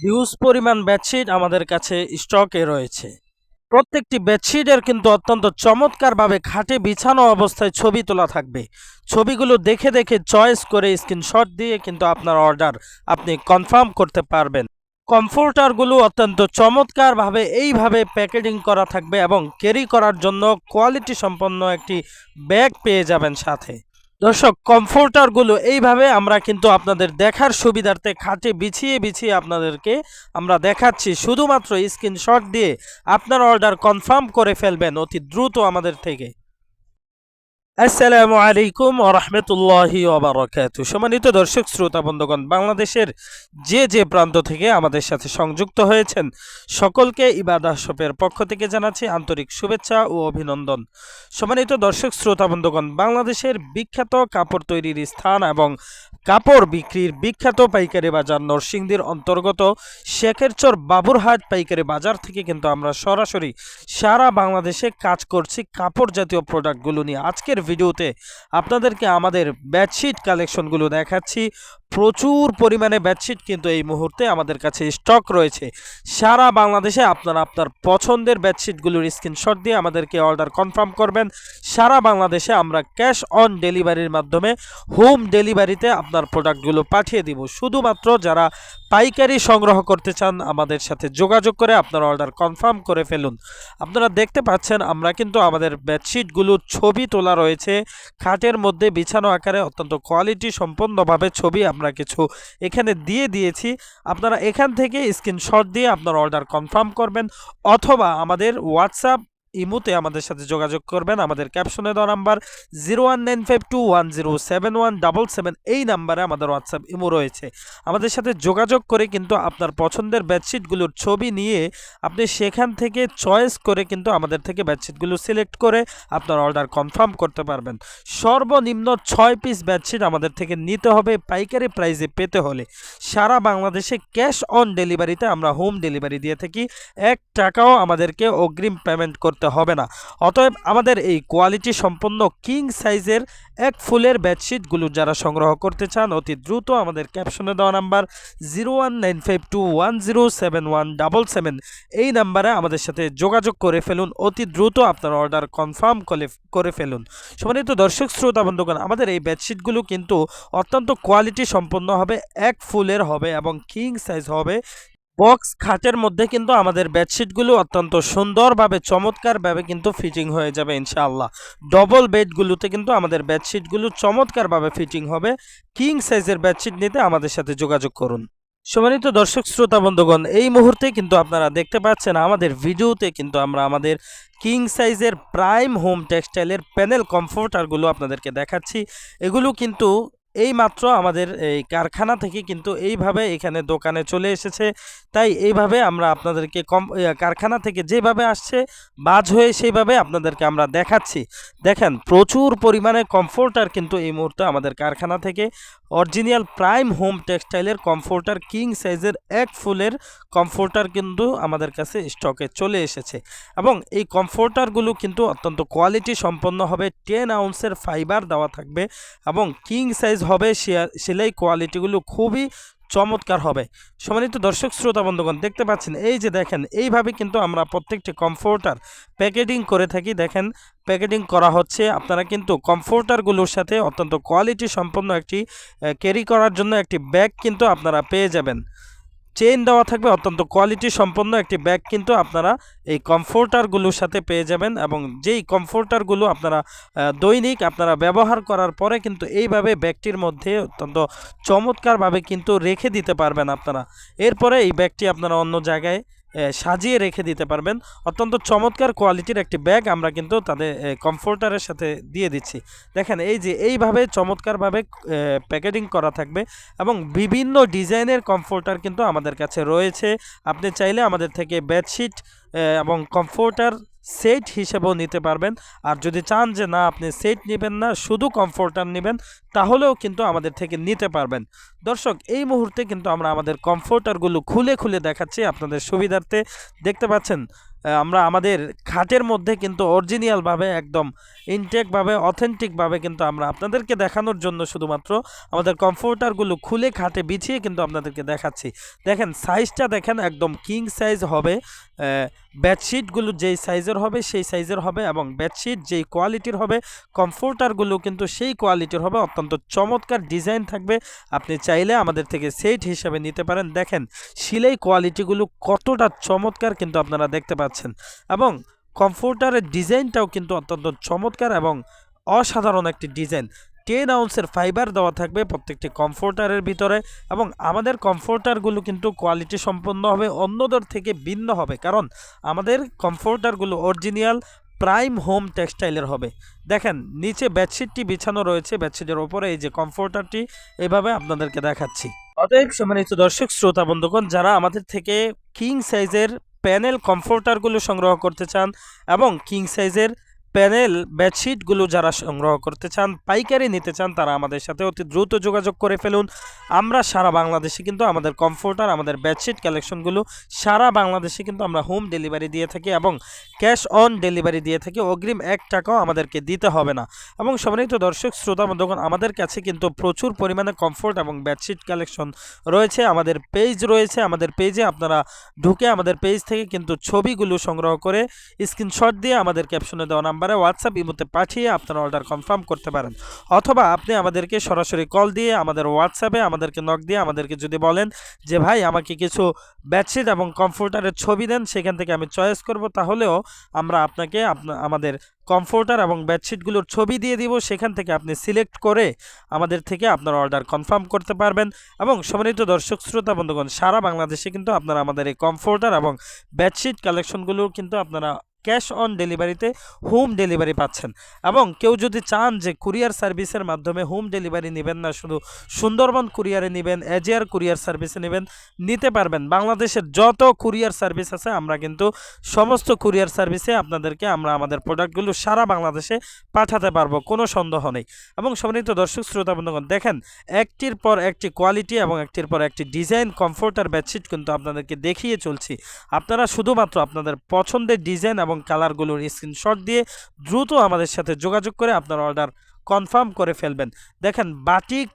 Huge পরিমাণ bedsheet আমাদের কাছে স্টকে রয়েছে। প্রত্যেকটি বেডশিটের কিন্তু অত্যন্ত চমৎকারভাবে খাটে বিছানো অবস্থায় ছবি তোলা থাকবে। ছবিগুলো দেখে দেখে চয়েস করে স্ক্রিনশট দিয়ে কিন্তু আপনার অর্ডার আপনি কনফার্ম করতে পারবেন। কমফোর্টারগুলো অত্যন্ত চমৎকারভাবে এইভাবে প্যাকেটিং করা থাকবে এবং ক্যারি করার জন্য কোয়ালিটি সম্পন্ন একটি ব্যাগ পেয়ে যাবেন সাথে। দর্শক কমফোর্টারগুলো এইভাবে আমরা কিন্তু আপনাদের দেখার সুবিধার্থে খাটে বিছিয়ে বিছিয়ে আপনাদেরকে আমরা দেখাচ্ছি। শুধুমাত্র স্ক্রিনশট দিয়ে আপনার অর্ডার কনফার্ম করে ফেলবেন অতি দ্রুত আমাদের থেকে। আসসালামু আলাইকুম ওরহমতুল্লাহি রহমতুল্লাহি ওবরাকাতু সম্মানিত দর্শক, শ্রোতা, বন্ধুগণ, বাংলাদেশের যে যে প্রান্ত থেকে আমাদের সাথে সংযুক্ত হয়েছেন, সকলকে ইবাদা শপের পক্ষ থেকে জানাচ্ছি আন্তরিক শুভেচ্ছা ও অভিনন্দন। সম্মানিত দর্শক, শ্রোতা, বন্ধুগণ, বাংলাদেশের বিখ্যাত কাপড় তৈরির স্থান এবং কাপড় বিক্রির বিখ্যাত পাইকারি বাজার নরসিংদীর অন্তর্গত শেখেরচর বাবুরহাট পাইকারি বাজার থেকে কিন্তু আমরা সরাসরি সারা বাংলাদেশে কাজ করছি কাপড় জাতীয় প্রোডাক্টগুলো নিয়ে। আজকের ভিডিওতে আপনাদেরকে আমাদের বেডশিট কালেকশনগুলো দেখাচ্ছি। প্রচুর পরিমাণে বেডশিট কিন্তু এই মুহূর্তে আমাদের কাছে স্টক রয়েছে। সারা বাংলাদেশে আপনারা আপনার পছন্দের বেডশিটগুলোর স্ক্রিনশট দিয়ে আমাদেরকে অর্ডার কনফার্ম করবেন। সারা বাংলাদেশে আমরা ক্যাশ অন ডেলিভারির মাধ্যমে হোম ডেলিভারিতে আপনার প্রোডাক্টগুলো পাঠিয়ে দিব। শুধুমাত্র যারা পাইকারি সংগ্রহ করতে চান আমাদের সাথে যোগাযোগ করে আপনার অর্ডার কনফার্ম করে ফেলুন। আপনারা দেখতে পাচ্ছেন আমরা কিন্তু আমাদের বেডশিটগুলোর ছবি তোলা রয়েছে। খাটের মধ্যে বিছানো আকারে অত্যন্ত কোয়ালিটি সম্পন্নভাবে ছবি আমরা কিছু এখানে দিয়ে দিয়েছি। আপনারা এখান থেকে স্ক্রিনশট দিয়ে আপনার অর্ডার কনফার্ম করবেন অথবা আমাদের হোয়াটসঅ্যাপ ইমুতে আমাদের সাথে যোগাযোগ করবেন। আমাদের ক্যাপশনে দেওয়া number zero one nine five two one zero seven one double seven এই নাম্বারে আমাদের হোয়াটসঅ্যাপ ইমো রয়েছে। আমাদের সাথে যোগাযোগ করে কিন্তু আপনার পছন্দের বেডশিটগুলোর ছবি নিয়ে আপনি সেখান থেকে চয়েস করে কিন্তু আমাদের থেকে বেডশিটগুলো সিলেক্ট করে আপনার অর্ডার কনফার্ম করতে পারবেন। সর্বনিম্ন ছয় পিস বেডশিট আমাদের থেকে নিতে হবে পাইকারি প্রাইজে পেতে হলে। সারা বাংলাদেশে ক্যাশ অন ডেলিভারিতে আমরা হোম ডেলিভারি দিয়ে থাকি। এক টাকাও আমাদেরকে অগ্রিম পেমেন্ট করতে হবে না। অতএব আমাদের এই কোয়ালিটি সম্পন্ন কিং সাইজের এক ফুলের বেডশিটগুলো যারা সংগ্রহ করতে চান, অতি দ্রুত আমাদের ক্যাপশনে দেওয়া number zero one nine five two one zero seven one double seven. এই নাম্বারে আমাদের সাথে যোগাযোগ করে ফেলুন, অতি দ্রুত আপনার অর্ডার কনফার্ম করে ফেলুন। সম্মানিত দর্শক, শ্রোতা, বন্ধুগণ, আমাদের এই বেডশিটগুলো কিন্তু অত্যন্ত কোয়ালিটি সম্পন্ন হবে, এক ফুলের হবে এবং কিং সাইজ হবে বক্স খাটের মধ্যে কিন্তু আমাদের বেডশিটগুলো অত্যন্ত সুন্দরভাবে, চমৎকারভাবে কিন্তু ফিটিং হয়ে যাবে ইনশাআল্লাহ। ডবল বেডগুলোতে কিন্তু আমাদের বেডশিটগুলো চমৎকারভাবে ফিটিং হবে। কিং সাইজের বেডশিট নিতে আমাদের সাথে যোগাযোগ করুন। সম্মানিত দর্শক, শ্রোতা, বন্ধুগণ, এই মুহূর্তে কিন্তু আপনারা দেখতে পাচ্ছেন আমাদের ভিডিওতে কিন্তু আমরা আমাদের কিং সাইজের প্রাইম হোম টেক্সটাইলের প্যানেল কমফোর্টারগুলো আপনাদেরকে দেখাচ্ছি। এগুলো কিন্তু এই মাত্র আমাদের এই কারখানা থেকে কিন্তু এইভাবে এখানে দোকানে চলে এসেছে। তাই এইভাবে আমরা আপনাদেরকে কম কারখানা থেকে যেভাবে আসছে, বাজ হয়ে সেইভাবে আপনাদেরকে আমরা দেখাচ্ছি। দেখেন, প্রচুর পরিমাণে কমফোর্টার কিন্তু এই মুহূর্তে আমাদের কারখানা থেকে অরিজিনাল প্রাইম হোম টেক্সটাইলের কমফোর্টার কিং সাইজের এক ফুলের কমফোর্টার কিন্তু আমাদের কাছে স্টকে চলে এসেছে। এবং এই কমফোর্টারগুলো কিন্তু অত্যন্ত কোয়ালিটি সম্পন্ন হবে, টেন আউন্সের ফাইবার দেওয়া থাকবে এবং কিং সাইজ হবে সেলাই কোয়ালিটিগুলো খুবই চমৎকার হবে। সম্মানিত দর্শক, শ্রোতা, বন্ধুগণ, দেখতে পাচ্ছেন, এই যে দেখেন, এইভাবে কিন্তু আমরা প্রত্যেকটি কমফোর্টার প্যাকেটিং করে থাকি। দেখেন প্যাকেটিং করা হচ্ছে, আপনারা কিন্তু কমফোর্টারগুলোর সাথে অত্যন্ত কোয়ালিটি সম্পন্ন একটি ক্যারি করার জন্য একটি ব্যাগ কিন্তু আপনারা পেয়ে যাবেন। চেইন দেওয়া থাকবে, অত্যন্ত কোয়ালিটি সম্পন্ন একটি ব্যাগ কিন্তু আপনারা এই কমফোর্টারগুলোর সাথে পেয়ে যাবেন এবং যেই কমফোর্টারগুলো আপনারা দৈনিক আপনারা ব্যবহার করার পরে কিন্তু এইভাবে ব্যাগটির মধ্যে অত্যন্ত চমৎকারভাবে কিন্তু রেখে দিতে পারবেন আপনারা। এরপরে এই ব্যাগটি আপনারা অন্য জায়গায় সাজিয়ে রেখে দিতে পারবেন। অত্যন্ত চমৎকার কোয়ালিটির একটি ব্যাগ আমরা কিন্তু তাদের কমফোর্টারের সাথে দিয়ে দিচ্ছি। দেখেন, এই যে এইভাবে চমৎকারভাবে প্যাকেটিং করা থাকবে এবং বিভিন্ন ডিজাইনের কমফোর্টার কিন্তু আমাদের কাছে রয়েছে। আপনি চাইলে আমাদের থেকে বেডশিট এবং কমফোর্টার সেট হিসেবেও নিতে পারবেন। আর যদি চান যে না, আপনি সেট নেবেন না, শুধু কমফোর্টার নেবেন, তাহলেও কিন্তু আমাদের থেকে নিতে পারবেন। দর্শক, এই মুহূর্তে কিন্তু আমরা আমাদের কমফোর্টারগুলো খুলে খুলে দেখাচ্ছি আপনাদের সুবিধার্থে। দেখতে পাচ্ছেন আমরা আমাদের খাটের মধ্যে কিন্তু অরিজিনালভাবে একদম ইনটেকভাবে অথেন্টিকভাবে কিন্তু আমরা আপনাদেরকে দেখানোর জন্য শুধুমাত্র আমাদের কমফোর্টারগুলো খুলে খাটে বিছিয়ে কিন্তু আপনাদেরকে দেখাচ্ছি। দেখেন সাইজটা দেখেন একদম কিং সাইজ হবে। বেডশিটগুলো যেই সাইজের হবে, সেই সাইজের হবে এবং বেডশিট যেই কোয়ালিটির হবে কমফোর্টারগুলো কিন্তু সেই কোয়ালিটির হবে। অত্যন্ত চমৎকার ডিজাইন থাকবে। আপনি চাইলে আমাদের থেকে সেট হিসেবে নিতে পারেন। দেখেন, সিলাই কোয়ালিটিগুলো কতটা চমৎকার কিন্তু আপনারা দেখতে পাচ্ছেন এবং কমফোর্টারের ডিজাইনটাও কিন্তু অত্যন্ত চমৎকার এবং অসাধারণ একটি ডিজাইন টেন আউন্সের ফাইবার দেওয়া থাকবে প্রত্যেকটি কমফোর্টারের ভিতরে এবং আমাদের কমফোর্টারগুলো কিন্তু কোয়ালিটি সম্পন্ন হবে, অন্যদের থেকে ভিন্ন হবে। কারণ আমাদের কমফোর্টারগুলো অরিজিনাল প্রাইম হোম টেক্সটাইলের হবে। দেখেন, নিচে বেডশিটটি বিছানো রয়েছে বেডশিটের ওপরে এই যে কমফোর্টারটি এভাবে আপনাদেরকে দেখাচ্ছি। অতএব সম্মানিত দর্শক, শ্রোতা, বন্ধুগণ, যারা আমাদের থেকে কিং সাইজের প্যানেল কমফোর্টারগুলো সংগ্রহ করতে চান এবং কিং সাইজের প্যানেল, বেডশিটগুলো যারা সংগ্রহ করতে চান, পাইকারি নিতে চান, তারা আমাদের সাথে অতি দ্রুত যোগাযোগ করে ফেলুন। আমরা সারা বাংলাদেশে কিন্তু আমাদের কমফোর্টার আমাদের বেডশিট কালেকশনগুলো সারা বাংলাদেশে কিন্তু আমরা হোম ডেলিভারি দিয়ে থাকি এবং ক্যাশ অন ডেলিভারি দিয়ে থাকি। অগ্রিম এক টাকাও আমাদেরকে দিতে হবে না। এবং সম্মানিত দর্শক, শ্রোতা বন্ধুগণ, আমাদের কাছে কিন্তু প্রচুর পরিমাণে কমফোর্ট এবং বেডশিট কালেকশন রয়েছে। আমাদের পেজ রয়েছে। আমাদের পেজে আপনারা ঢুকে আমাদের পেজ থেকে কিন্তু ছবিগুলো সংগ্রহ করে স্ক্রিনশট দিয়ে আমাদের ক্যাপশনে দেওয়া নাম্বারে হোয়াটসঅ্যাপ ইমোতে পাঠিয়ে আপনারা অর্ডার কনফার্ম করতে পারেন। অথবা আপনি আমাদেরকে সরাসরি কল দিয়ে আমাদের হোয়াটসঅ্যাপে আমাদেরকে নক দিয়ে আমাদেরকে যদি বলেন যে, ভাই, আমাকে কিছু বেডশিট এবং কমফোর্টারের ছবি দেন, সেখান থেকে আমি চয়েস করব। তাহলেও আমরা আপনাকে আপনা- আমাদের কমফোর্টার এবং বেডশিটগুলোর ছবি দিয়ে দিব। সেখান থেকে আপনি সিলেক্ট করে আমাদের থেকে আপনার অর্ডার কনফার্ম করতে পারবেন। এবং সম্মানিত দর্শক, শ্রোতা, বন্ধুগণ, সারা বাংলাদেশে কিন্তু আপনারা আমাদের এই কমফোর্টার এবং বেডশিট কালেকশনগুলো কিন্তু আপনারা ক্যাশ অন ডেলিভারিতে হোম ডেলিভারি পাচ্ছেন। এবং কেউ যদি চান যে কুরিয়ার সার্ভিসের মাধ্যমে হোম ডেলিভারি নেবেন না, শুধু সুন্দরবন কুরিয়ারে নেবেন এজিয়ার কুরিয়ার সার্ভিসে নেবেন, নিতে পারবেন। বাংলাদেশের যত কুরিয়ার সার্ভিস আছে, আমরা কিন্তু সমস্ত কুরিয়ার সার্ভিসে আপনাদেরকে আমরা আমাদের প্রোডাক্টগুলো সারা বাংলাদেশে পাঠাতে পারব, কোনো সন্দেহ নেই। এবং সম্মানিত দর্শক, শ্রোতা, বন্ধুগণ, দেখেন, একটির পর একটি কোয়ালিটি এবং একটির পর একটি ডিজাইন কমফোর্টার বেডশিট কিন্তু আপনাদেরকে দেখিয়ে চলছি। আপনারা শুধুমাত্র আপনাদের পছন্দের ডিজাইন এবং কালারগুলোর স্ক্রিনশট দিয়ে দ্রুত আমাদের সাথে যোগাযোগ করে আপনার অর্ডার কনফার্ম করে ফেলবেন। দেখেন, বাটিক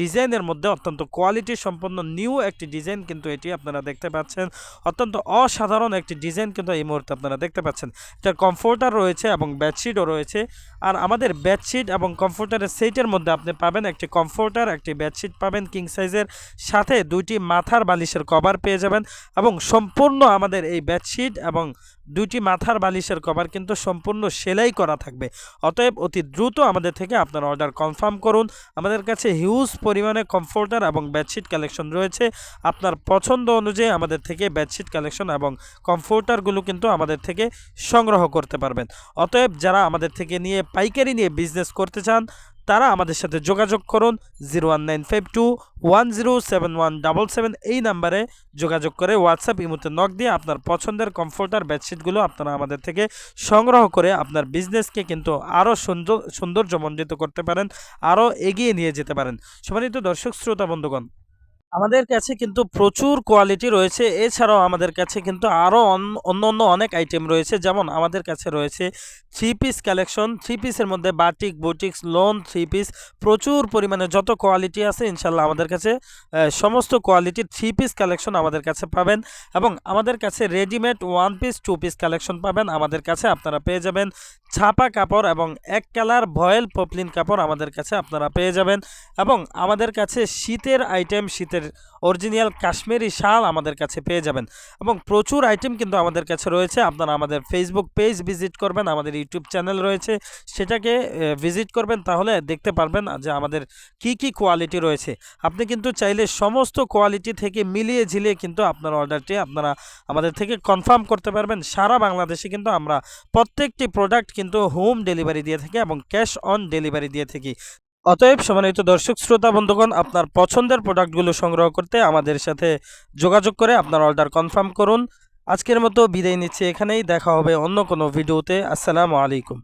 ডিজাইনের মধ্যে অত্যন্ত কোয়ালিটি সম্পন্ন নিউ একটি ডিজাইন কিন্তু এটি আপনারা দেখতে পাচ্ছেন। অত্যন্ত অসাধারণ একটি ডিজাইন কিন্তু এই মুহূর্তে আপনারা দেখতে পাচ্ছেন। এটা কমফোর্টার রয়েছে এবং বেডশিটও রয়েছে। আর আমাদের বেডশিট এবং কমফোর্টারের সেটের মধ্যে আপনি পাবেন একটি কমফোর্টার, একটি বেডশিট পাবেন, কিং সাইজের। সাথে দুইটি মাথার বালিশের কভার পেয়ে যাবেন এবং সম্পূর্ণ আমাদের এই বেডশিট এবং দুইটি মাথার বালিশের কভার কিন্তু সম্পূর্ণ সেলাই করা থাকবে। অতএব অতি দ্রুত আমাদের থেকে আপনার অর্ডার কনফার্ম করুন। আমাদের কাছে হিউজ পরিমাণে কমফোর্টার এবং বেডশিট কালেকশন রয়েছে। আপনার পছন্দ অনুযায়ী আমাদের থেকে বেডশিট কালেকশন এবং কমফোর্টারগুলো কিন্তু আমাদের থেকে সংগ্রহ করতে পারবেন। অতএব যারা আমাদের থেকে নিয়ে পাইকারি নিয়ে বিজনেস করতে চান তারা আমাদের সাথে যোগাযোগ করুন zero one nine five two one zero seven one double seven. এই নাম্বারে যোগাযোগ করে হোয়াটসঅ্যাপ ইমোতে নক দিয়ে আপনার পছন্দের কমফোর্টার বেডশিটগুলো আপনারা আমাদের থেকে সংগ্রহ করে আপনার বিজনেসকে কিন্তু আরও সুন্দর সৌন্দর্যমণ্ডিত করতে পারেন আরও এগিয়ে নিয়ে যেতে পারেন। সম্মানিত দর্শক, শ্রোতা, বন্ধুগণ, আমাদের কাছে কিন্তু প্রচুর কোয়ালিটি রয়েছে। এছাড়াও আমাদের কাছে কিন্তু আরও অন্য অন্য অনেক আইটেম রয়েছে। যেমন আমাদের কাছে রয়েছে থ্রি পিস কালেকশন, থ্রি পিসের মধ্যে batik, boutiques, lawn, three piece, প্রচুর পরিমাণে যত কোয়ালিটি আছে ইনশাল্লাহ আমাদের কাছে সমস্ত কোয়ালিটির থ্রি পিস কালেকশন আমাদের কাছে পাবেন এবং আমাদের কাছে readymade one piece, two piece collection পাবেন আমাদের কাছে আপনারা পেয়ে যাবেন। ছাপা কাপড় এবং এক কালার ভয়েল পপলিন কাপড় আমাদের কাছে আপনারা পেয়ে যাবেন এবং আমাদের কাছে শীতের আইটেম শীতের অরিজিনাল কাশ্মীরি শাল আমাদের কাছে পেয়ে যাবেন এবং প্রচুর আইটেম কিন্তু আমাদের কাছে রয়েছে। আপনারা আমাদের ফেসবুক পেজ ভিজিট করবেন, আমাদের ইউটিউব চ্যানেল রয়েছে। সেটাকে ভিজিট করবেন, তাহলে দেখতে পারবেন যে আমাদের কি কি কোয়ালিটি রয়েছে। আপনি কিন্তু চাইলে সমস্ত কোয়ালিটি থেকে মিলিয়ে ঝিলিয়ে কিন্তু আপনার অর্ডারটি আপনারা আমাদের থেকে কনফার্ম করতে পারবেন। সারা বাংলাদেশে কিন্তু আমরা প্রত্যেকটি প্রোডাক্ট কিন্তু হোম ডেলিভারি দিয়ে থাকি এবং ক্যাশ অন ডেলিভারি দিয়ে থাকি। অতএব সমানিত দর্শক, শ্রোতা, বন্ধুগণ, আপনার পছন্দের প্রোডাক্টগুলো সংগ্রহ করতে আমাদের সাথে যোগাযোগ করে আপনার অর্ডার কনফার্ম করুন। আজকের মতো বিদায় নিচ্ছি এখানেই, দেখা হবে অন্য কোনো ভিডিওতে আসসালামু আলাইকুম।